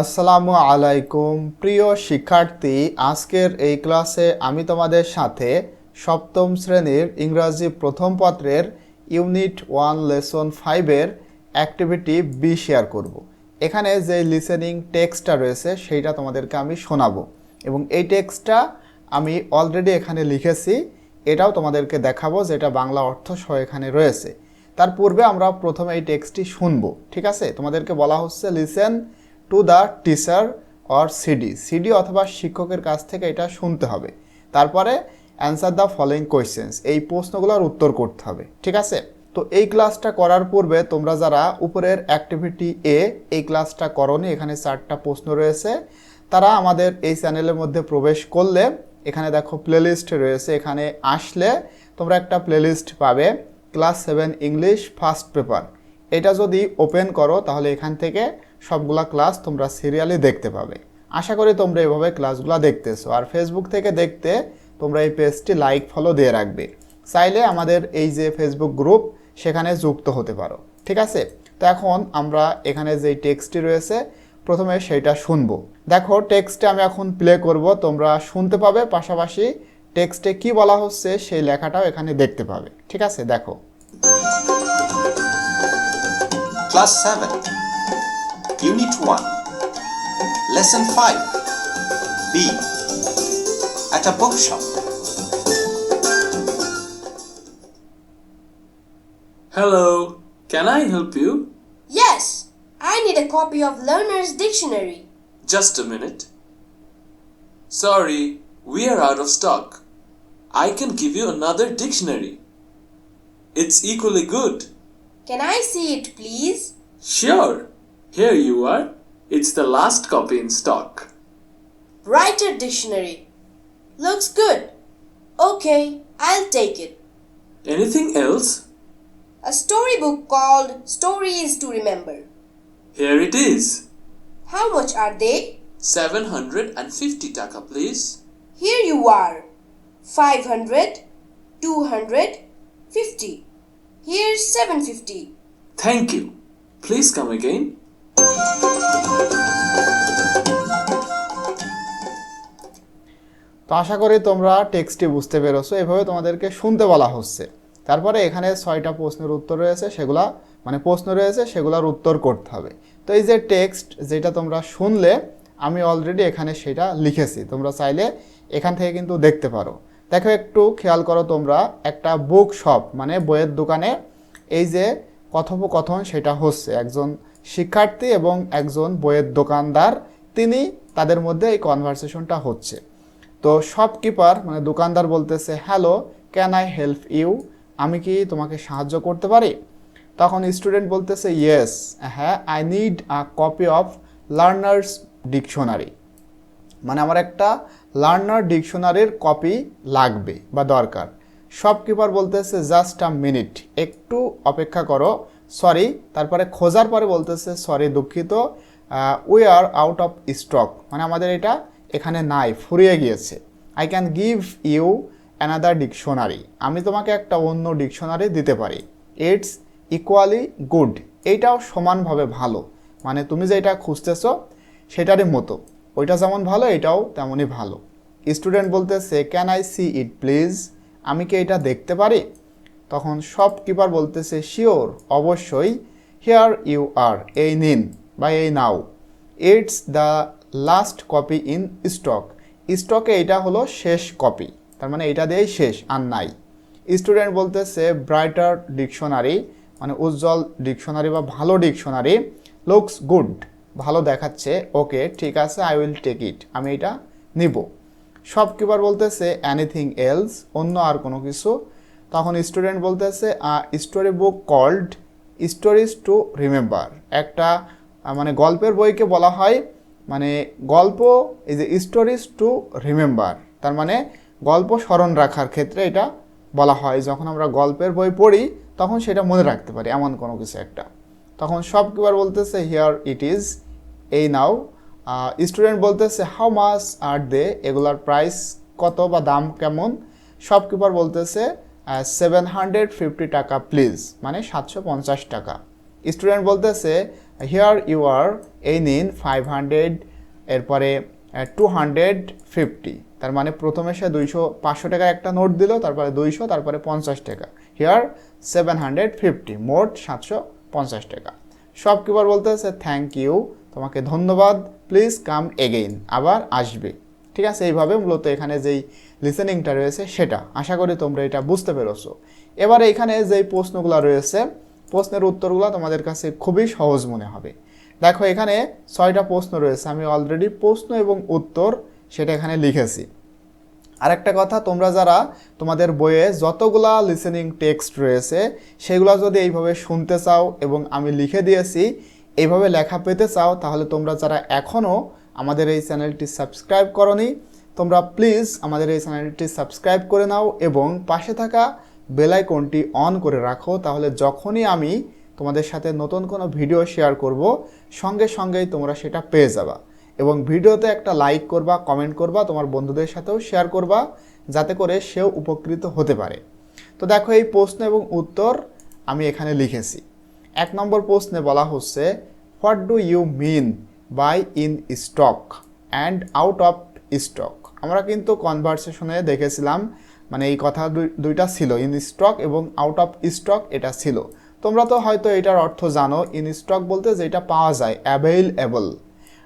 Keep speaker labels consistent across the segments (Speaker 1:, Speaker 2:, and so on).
Speaker 1: আসসালামু আলাইকুম। প্রিয় শিক্ষার্থী, আজকের এই ক্লাসে আমি তোমাদের সাথে সপ্তম শ্রেণির ইংরাজি প্রথম পত্রের ইউনিট ওয়ান লেসন ফাইভের অ্যাক্টিভিটি বি শেয়ার করব। এখানে যে লিসেনিং টেক্সটটা রয়েছে, সেইটা তোমাদেরকে আমি শোনাবো। এবং এই টেক্সটটা আমি অলরেডি এখানে লিখেছি, এটাও তোমাদেরকে দেখাবো, যেটা বাংলা অর্থ সহ এখানে রয়েছে। তার পূর্বে আমরা প্রথমে এই টেক্সটটি শুনব, ঠিক আছে? তোমাদেরকে বলা হচ্ছে listen to the teacher or CD CD অথবা শিক্ষকের কাছ থেকে এটা শুনতে হবে। তারপরে অ্যান্সার দ্য ফলোয়িং কোয়েশ্চেন্স এই প্রশ্নগুলোর উত্তর করতে হবে, ঠিক আছে? তো এই ক্লাসটা করার পূর্বে তোমরা যারা উপরের অ্যাক্টিভিটি এ এই ক্লাসটা করনি, এখানে চারটা প্রশ্ন রয়েছে, তারা আমাদের এই চ্যানেলের মধ্যে প্রবেশ করলে, এখানে দেখো প্লেলিস্ট রয়েছে, এখানে আসলে তোমরা একটা প্লেলিস্ট পাবে class seven English first paper এটা যদি ওপেন করো, তাহলে এখান থেকে সবগুলা ক্লাস তোমরা সিরিয়ালি দেখতে পাবে। আশা করি তোমরা এভাবে ক্লাসগুলো দেখতেছো। আর ফেসবুক থেকে দেখতে তোমরা এই পেজটি লাইক ফলো দিয়ে রাখবে। চাইলে আমাদের এই যে ফেসবুক গ্রুপ সেখানে যুক্ত হতে পারো। ঠিক আছে? তো এখন আমরা এখানে যে টেক্সটটি রয়েছে প্রথমে সেইটা শুনব। দেখো টেক্সটে আমি এখন প্লে করব। তোমরা শুনতে পাবে পাশাপাশি টেক্সটে কি বলা হচ্ছে সেই লেখাটাও এখানে দেখতে পাবে। ঠিক আছে? দেখো।
Speaker 2: Class 7, Unit 1, Lesson 5, B. At a bookshop.
Speaker 3: Hello, can I help you?
Speaker 4: Yes, I need a copy of Learner's Dictionary.
Speaker 3: Just a minute. Sorry, we are out of stock. I can give you another dictionary. It's equally good.
Speaker 4: Can I see it, please?
Speaker 3: Sure, here you are. It's the last copy in stock.
Speaker 4: Writer Dictionary. Looks good. Okay, I'll take it.
Speaker 3: Anything else?
Speaker 4: A storybook called Stories to Remember.
Speaker 3: Here it is.
Speaker 4: How much are they?
Speaker 3: 750 taka, please.
Speaker 4: Here you are. 500, 200, 50. Here's 750.
Speaker 3: Thank you. Please come again.
Speaker 1: তো আশা করি তোমরা টেক্সটটি বুঝতে পেরেছ। এভাবে তোমাদেরকে শুনতে বলা হচ্ছে। তারপরে এখানে ছয়টা প্রশ্নের উত্তর রয়েছে, সেগুলা মানে প্রশ্ন রয়েছে, সেগুলোর উত্তর করতে হবে। তো এই যে টেক্সট যেটা তোমরা শুনলে, আমি অলরেডি এখানে সেটা লিখেছি। তোমরা চাইলে এখান থেকে কিন্তু দেখতে পারো। দেখো, একটু খেয়াল করো তোমরা, একটা বুক শপ মানে বইয়ের দোকানে এই যে কথোপকথন সেটা হচ্ছে একজন শিক্ষার্থী এবং একজন বইয়ের দোকানদার, তিনি তাদের মধ্যে এই কনভারসেশনটা হচ্ছে। তো শপকিপার মানে দোকানদার বলতেছে hello can I help you আমি কি তোমাকে সাহায্য করতে পারি? তখন স্টুডেন্ট বলতেছে ইয়েস হ্যাঁ I need a copy of learner's dictionary মানে আমার একটা লার্নার ডিকশনারির কপি লাগবে বা দরকার। শপকিপার বলতেছে জাস্ট আ মিনিট একটু অপেক্ষা করো সরি তারপরে খোঁজার পরে বলতেছে সরি দুঃখিত we are out of stock মানে আমাদের এটা এখানে নাই, ফুরিয়ে গিয়েছে। I can give you another dictionary আমি তোমাকে একটা অন্য ডিকশনারি দিতে পারি। ইটস ইকুয়ালি গুড এইটাও সমানভাবে ভালো। মানে তুমি যেটা খুঁজতেছো, সেটারই মতো। ওইটা যেমন ভালো, এটাও তেমনই ভালো। স্টুডেন্ট বলতেছে can I see it please আমি কি এটা দেখতে পারি? তখন শপকিপার বলতেছে, শিওর, অবশ্যই। হিয়ার ইউ আর এই নিন বা এই নাও। It's the last copy in stock স্টকে এটা হলো শেষ কপি তার মানে এটা দিয়েই শেষ, আর নাই। স্টুডেন্ট বলতেছে ব্রাইটার ডিকশনারি মানে উজ্জ্বল ডিকশনারি বা ভালো ডিকশনারি লুকস গুড ভালো দেখাচ্ছে। ওকে ঠিক আছে আই উইল টেক ইট আমি এটা নিব। শপকিপার বলতেছে এনিথিং এলস অন্য আর কোনো কিছু। তখন স্টুডেন্ট বলতেছে story book called stories to remember একটা মানে গল্পের বইকে বলা হয় মানে গল্প, এই যে স্টোরিজ টু রিমেম্বার তার মানে গল্প স্মরণ রাখার ক্ষেত্রে এটা বলা হয়। যখন আমরা গল্পের বই পড়ি, তখন সেটা মনে রাখতে পারি, এমন কোনো কিছু একটা। তখন শপকিপার বলতেছে হিয়ার ইট ইজ এই নাও। স্টুডেন্ট বলতেছে হাউ মাস আর দে এগুলার প্রাইস কত বা দাম কেমন? শপকিপার বলতেছে সেভেন হান্ড্রেড ফিফটি টাকা প্লিজ মানে সাতশো পঞ্চাশ টাকা। স্টুডেন্ট বলতেছে হিয়ার ইউ আর এই নিন ফাইভ হান্ড্রেড এরপরে টু হান্ড্রেড ফিফটি তার মানে প্রথমে সে দুইশো পাঁচশো টাকার একটা নোট দিল, তারপরে দুইশো, তারপরে পঞ্চাশ টাকা। হিয়ার সেভেন হান্ড্রেড ফিফটি মোট সাতশো পঞ্চাশ টাকা। শপকিপার বলতেছে থ্যাংক ইউ তোমাকে ধন্যবাদ প্লিজ কাম এগেইন আবার আসবে। ঠিক আছে? এইভাবে মূলত এখানে যেই লিসেনিংটা রয়েছে সেটা। আশা করি তোমরা এটা বুঝতে পেরেছ। এবারে এখানে যেই প্রশ্নগুলো রয়েছে, প্রশ্নের উত্তরগুলো তোমাদের কাছে খুবই সহজ মনে হবে। দেখো, এখানে ছয়টা প্রশ্ন রয়েছে। আমি অলরেডি প্রশ্ন এবং উত্তর সেটা এখানে লিখেছি। আরেকটা কথা, তোমরা যারা তোমাদের বইয়ে যতগুলা লিসেনিং টেক্সট রয়েছে, সেগুলো যদি এইভাবে শুনতে চাও এবং আমি লিখে দিয়েছি এইভাবে লেখা পেতে চাও, তাহলে তোমরা যারা এখনও আমাদের এই চ্যানেলটি সাবস্ক্রাইব করনি, তোমরা প্লিজ আমাদের এই চ্যানেলটি সাবস্ক্রাইব করে নাও এবং পাশে থাকা বেল আইকনটি অন করে রাখো, তাহলে যখনই আমি তোমাদের সাথে নতুন কোনো ভিডিও শেয়ার করব, সঙ্গে সঙ্গেই তোমরা সেটা পেয়ে যাবা। এবং ভিডিওতে একটা লাইক করবা, কমেন্ট করবা, তোমার বন্ধুদের সাথেও শেয়ার করবা, যাতে করে সেও উপকৃত হতে পারে। তো দেখো এই প্রশ্ন এবং উত্তর আমি এখানে লিখেছি। এক নম্বর প্রশ্নে বলা হচ্ছে what do you mean by in stock and out of stock আমরা কিন্তু কনভারসেশনে দেখেছিলাম মানে এই কথা দুই- দুইটা ছিল ইন স্টক এবং আউট অফ স্টক এটা ছিল। তোমরা তো হয়তো এটার অর্থ জানো ইন স্টক বলতে যেটা পাওয়া যায় অ্যাভেইলেবল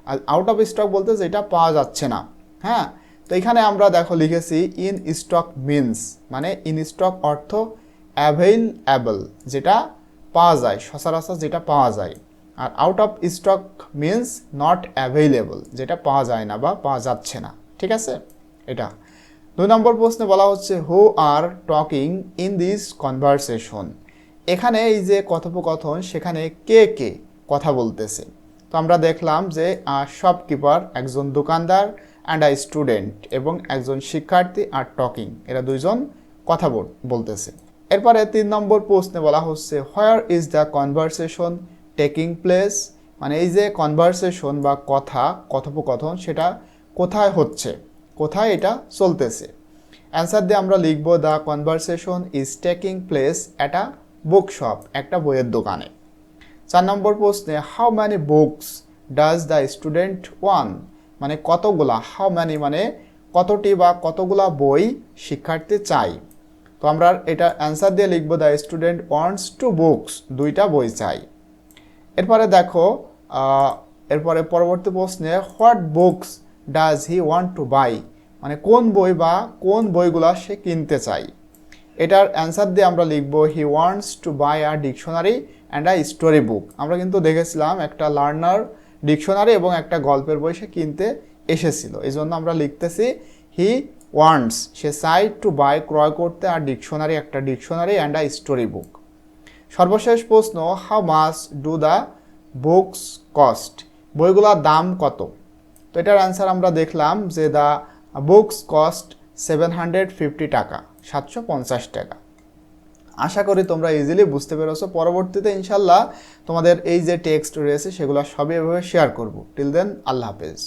Speaker 1: আর আউট অফ স্টক বলতে যেটা পাওয়া যাচ্ছে না হ্যাঁ? তো এখানে আমরা দেখো লিখেছি ইন স্টক মিনস মানে ইন স্টক অর্থ অ্যাভেইলেবল যেটা পাওয়া যায়, সচরাচর যেটা পাওয়া যায়। আর out of stock means not available যেটা পাওয়া যায় না বা পাওয়া যাচ্ছে না। ঠিক আছে? এটা। দুই নম্বর প্রশ্নে বলা হচ্ছে who are talking in this conversation এখানে এই যে কথোপকথন, সেখানে কে কে কথা বলতেছে। তো আমরা দেখলাম যে শপকিপার একজন দোকানদার অ্যান্ড আ স্টুডেন্ট এবং একজন শিক্ষার্থী আর টকিং এরা দুইজন কথা বল- বলতেছে। এরপরে তিন নম্বর প্রশ্নে বলা হচ্ছে where is the conversation taking place মানে এই যে কনভারসেশন বা কথা, কথোপকথন, সেটা কোথায় হচ্ছে? কোথায় এটা চলতেছে? অ্যান্সার দিয়ে আমরা লিখব the conversation is taking place at a book shop একটা বইয়ের দোকানে। চার নম্বর প্রশ্নে how many books does the student want মানে কতগুলা হাউ ম্যানি মানে কতটি বা কতগুলা বই শিক্ষার্থী চাই তো আমরা এটা অ্যান্সার দিয়ে লিখব the student wants two books দুইটা বই চাই। এরপরে দেখো এরপরে পরবর্তী প্রশ্নে what books does he want to buy মানে কোন বই বা কোন বইগুলা সে কিনতে চাই? এটার অ্যান্সার দিয়ে আমরা লিখব he wants to buy a dictionary and a story book আমরা কিন্তু দেখেছিলাম একটা লার্নার ডিকশনারি এবং একটা গল্পের বই সে কিনতে এসেছিল। এই জন্য আমরা লিখতেছি হি ওয়ান্টস। সে চাই টু বাই ক্রয় করতে আর ডিকশনারি, একটা dictionary and a story book সর্বশেষ প্রশ্ন how much do the books cost বইগুলোর দাম কত? তো এটার অ্যান্সার আমরা দেখলাম যে the books cost seven hundred fifty taka, সাতশো পঞ্চাশ টাকা। আশা করি তোমরা ইজিলি বুঝতে পেরেছ। পরবর্তীতে ইনশাল্লাহ তোমাদের এই যে টেক্সট রয়েছে সেগুলো সবই এভাবে শেয়ার করব। টিল দেন আল্লাহ হাফেজ।